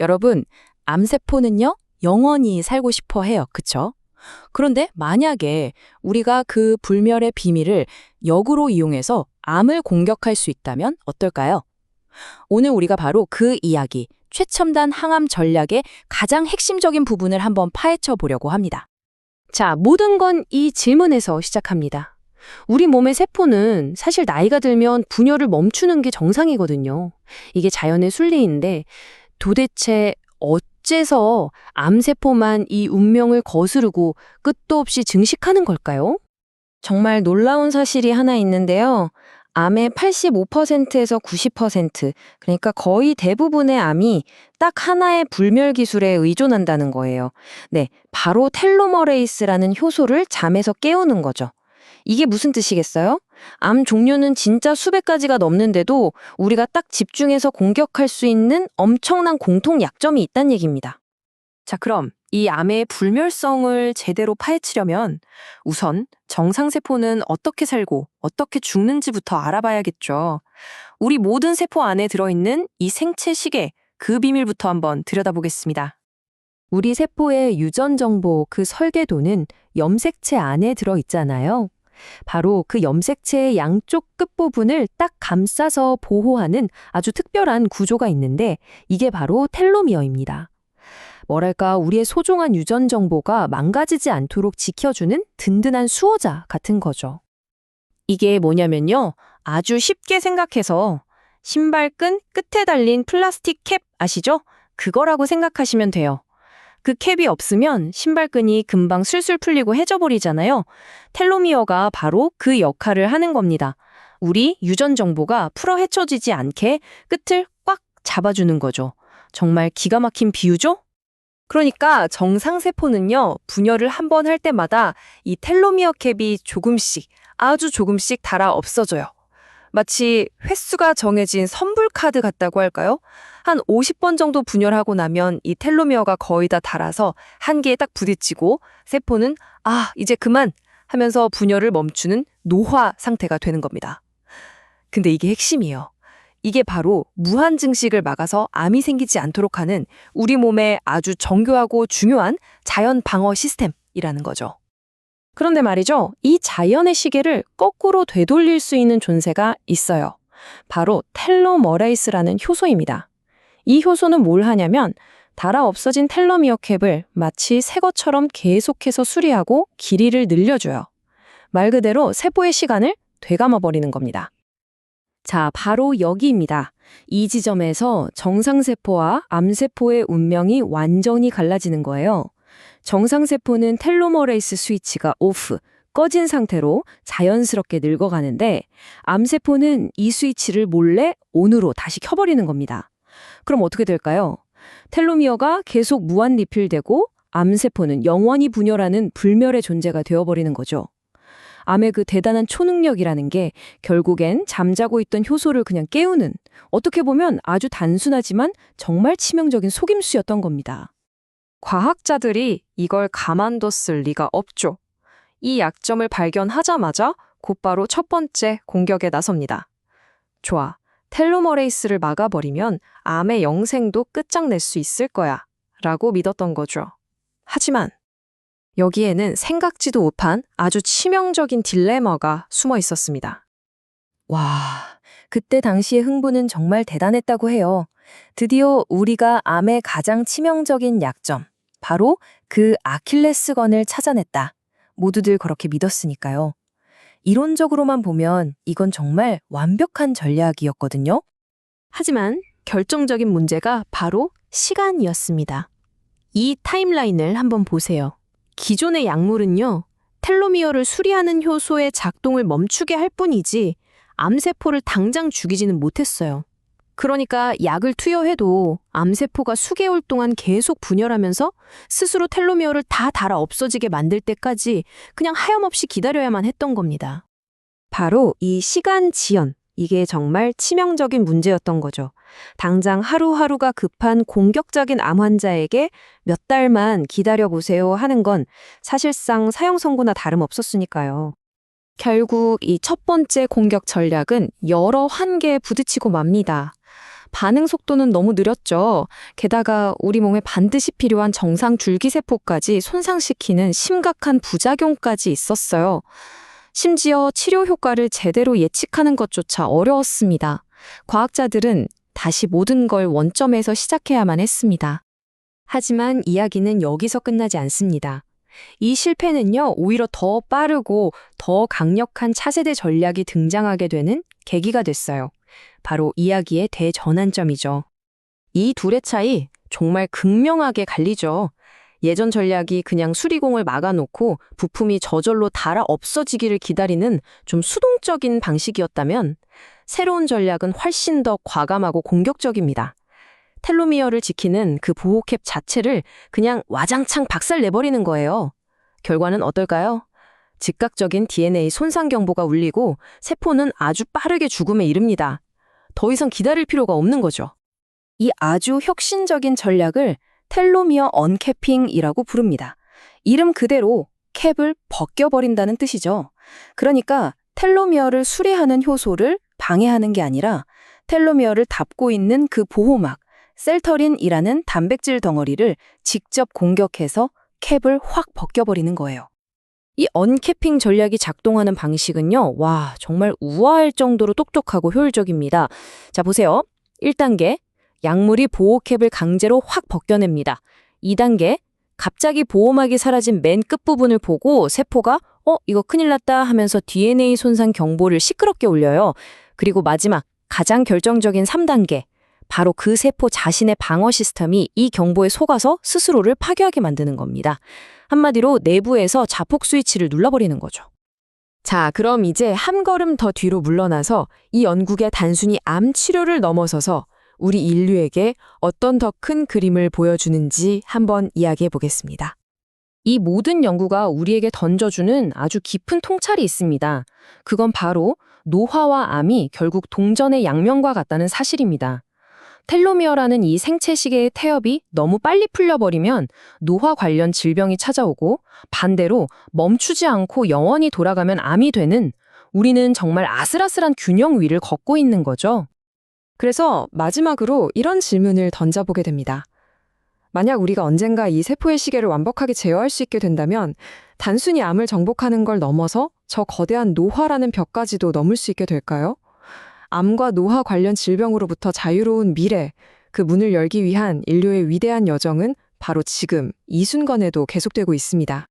여러분, 암세포는요, 영원히 살고 싶어 해요. 그쵸? 그런데 만약에 우리가 그 불멸의 비밀을 역으로 이용해서 암을 공격할 수 있다면 어떨까요? 오늘 우리가 바로 그 이야기, 최첨단 항암 전략의 가장 핵심적인 부분을 한번 파헤쳐 보려고 합니다. 자, 모든 건 이 질문에서 시작합니다. 우리 몸의 세포는 사실 나이가 들면 분열을 멈추는 게 정상이거든요. 이게 자연의 순리인데 도대체 어째서 암세포만 이 운명을 거스르고 끝도 없이 증식하는 걸까요? 정말 놀라운 사실이 하나 있는데요. 암의 85%에서 90%, 그러니까 거의 대부분의 암이 딱 하나의 불멸 기술에 의존한다는 거예요. 네, 바로 텔로머레이스라는 효소를 잠에서 깨우는 거죠. 이게 무슨 뜻이겠어요? 암 종류는 진짜 수백 가지가 넘는데도 우리가 딱 집중해서 공격할 수 있는 엄청난 공통 약점이 있다는 얘기입니다. 자, 그럼 이 암의 불멸성을 제대로 파헤치려면 우선 정상세포는 어떻게 살고 어떻게 죽는지부터 알아봐야겠죠. 우리 모든 세포 안에 들어있는 이 생체 시계, 그 비밀부터 한번 들여다보겠습니다. 우리 세포의 유전 정보 그 설계도는 염색체 안에 들어 있잖아요. 바로 그 염색체의 양쪽 끝부분을 딱 감싸서 보호하는 아주 특별한 구조가 있는데 이게 바로 텔로미어입니다. 뭐랄까 우리의 소중한 유전 정보가 망가지지 않도록 지켜주는 든든한 수호자 같은 거죠. 이게 뭐냐면요. 아주 쉽게 생각해서 신발끈 끝에 달린 플라스틱 캡 아시죠? 그거라고 생각하시면 돼요. 그 캡이 없으면 신발끈이 금방 술술 풀리고 해져버리잖아요. 텔로미어가 바로 그 역할을 하는 겁니다. 우리 유전 정보가 풀어 헤쳐지지 않게 끝을 꽉 잡아주는 거죠. 정말 기가 막힌 비유죠? 그러니까 정상세포는요, 분열을 한 번 할 때마다 이 텔로미어 캡이 조금씩, 아주 조금씩 달아 없어져요. 마치 횟수가 정해진 선불 카드 같다고 할까요? 한 50번 정도 분열하고 나면 이 텔로미어가 거의 다 닳아서 한계에 딱 부딪히고 세포는 아, 이제 그만 하면서 분열을 멈추는 노화 상태가 되는 겁니다. 근데 이게 핵심이에요. 이게 바로 무한 증식을 막아서 암이 생기지 않도록 하는 우리 몸의 아주 정교하고 중요한 자연 방어 시스템이라는 거죠. 그런데 말이죠. 이 자연의 시계를 거꾸로 되돌릴 수 있는 존재가 있어요. 바로 텔로머레이스라는 효소입니다. 이 효소는 뭘 하냐면 달아 없어진 텔로미어 캡을 마치 새 것처럼 계속해서 수리하고 길이를 늘려줘요. 말 그대로 세포의 시간을 되감아 버리는 겁니다. 자, 바로 여기입니다. 이 지점에서 정상세포와 암세포의 운명이 완전히 갈라지는 거예요. 정상세포는 텔로머레이스 스위치가 오프, 꺼진 상태로 자연스럽게 늙어가는데 암세포는 이 스위치를 몰래 온으로 다시 켜버리는 겁니다. 그럼 어떻게 될까요? 텔로미어가 계속 무한 리필되고 암세포는 영원히 분열하는 불멸의 존재가 되어버리는 거죠. 암의 그 대단한 초능력이라는 게 결국엔 잠자고 있던 효소를 그냥 깨우는 어떻게 보면 아주 단순하지만 정말 치명적인 속임수였던 겁니다. 과학자들이 이걸 가만뒀을 리가 없죠. 이 약점을 발견하자마자 곧바로 첫 번째 공격에 나섭니다. 좋아. 텔로머레이스를 막아버리면 암의 영생도 끝장낼 수 있을 거야. 라고 믿었던 거죠. 하지만 여기에는 생각지도 못한 아주 치명적인 딜레마가 숨어 있었습니다. 와, 그때 당시의 흥분은 정말 대단했다고 해요. 드디어 우리가 암의 가장 치명적인 약점, 바로 그 아킬레스건을 찾아냈다. 모두들 그렇게 믿었으니까요. 이론적으로만 보면 이건 정말 완벽한 전략이었거든요. 하지만 결정적인 문제가 바로 시간이었습니다. 이 타임라인을 한번 보세요. 기존의 약물은요, 텔로미어를 수리하는 효소의 작동을 멈추게 할 뿐이지 암세포를 당장 죽이지는 못했어요. 그러니까 약을 투여해도 암세포가 수개월 동안 계속 분열하면서 스스로 텔로미어를 다 달아 없어지게 만들 때까지 그냥 하염없이 기다려야만 했던 겁니다. 바로 이 시간 지연, 이게 정말 치명적인 문제였던 거죠. 당장 하루하루가 급한 공격적인 암 환자에게 몇 달만 기다려보세요 하는 건 사실상 사형 선고나 다름없었으니까요. 결국 이 첫 번째 공격 전략은 여러 한계에 부딪히고 맙니다. 반응 속도는 너무 느렸죠. 게다가 우리 몸에 반드시 필요한 정상 줄기세포까지 손상시키는 심각한 부작용까지 있었어요. 심지어 치료 효과를 제대로 예측하는 것조차 어려웠습니다. 과학자들은 다시 모든 걸 원점에서 시작해야만 했습니다. 하지만 이야기는 여기서 끝나지 않습니다. 이 실패는요, 오히려 더 빠르고 더 강력한 차세대 전략이 등장하게 되는 계기가 됐어요. 바로 이야기의 대전환점이죠. 이 둘의 차이 정말 극명하게 갈리죠. 예전 전략이 그냥 수리공을 막아놓고 부품이 저절로 닳아 없어지기를 기다리는 좀 수동적인 방식이었다면 새로운 전략은 훨씬 더 과감하고 공격적입니다. 텔로미어를 지키는 그 보호캡 자체를 그냥 와장창 박살 내버리는 거예요. 결과는 어떨까요? 즉각적인 DNA 손상 경보가 울리고 세포는 아주 빠르게 죽음에 이릅니다. 더 이상 기다릴 필요가 없는 거죠. 이 아주 혁신적인 전략을 텔로미어 언캐핑이라고 부릅니다. 이름 그대로 캡을 벗겨버린다는 뜻이죠. 그러니까 텔로미어를 수리하는 효소를 방해하는 게 아니라 텔로미어를 닫고 있는 그 보호막, 셀터린이라는 단백질 덩어리를 직접 공격해서 캡을 확 벗겨버리는 거예요. 이 언캐핑 전략이 작동하는 방식은요, 와, 정말 우아할 정도로 똑똑하고 효율적입니다. 자, 보세요. 1단계, 약물이 보호캡을 강제로 확 벗겨냅니다. 2단계, 갑자기 보호막이 사라진 맨 끝부분을 보고 세포가, 어, 이거 큰일 났다 하면서 DNA 손상 경보를 시끄럽게 울려요. 그리고 마지막, 가장 결정적인 3단계, 바로 그 세포 자신의 방어 시스템이 이 경보에 속아서 스스로를 파괴하게 만드는 겁니다. 한마디로 내부에서 자폭 스위치를 눌러버리는 거죠. 자, 그럼 이제 한 걸음 더 뒤로 물러나서 이 연구의 단순히 암 치료를 넘어서서 우리 인류에게 어떤 더 큰 그림을 보여주는지 한번 이야기해 보겠습니다. 이 모든 연구가 우리에게 던져주는 아주 깊은 통찰이 있습니다. 그건 바로 노화와 암이 결국 동전의 양면과 같다는 사실입니다. 텔로미어라는 이 생체 시계의 태엽이 너무 빨리 풀려버리면 노화 관련 질병이 찾아오고 반대로 멈추지 않고 영원히 돌아가면 암이 되는 우리는 정말 아슬아슬한 균형 위를 걷고 있는 거죠. 그래서 마지막으로 이런 질문을 던져보게 됩니다. 만약 우리가 언젠가 이 세포의 시계를 완벽하게 제어할 수 있게 된다면 단순히 암을 정복하는 걸 넘어서 저 거대한 노화라는 벽까지도 넘을 수 있게 될까요? 암과 노화 관련 질병으로부터 자유로운 미래, 그 문을 열기 위한 인류의 위대한 여정은 바로 지금 이 순간에도 계속되고 있습니다.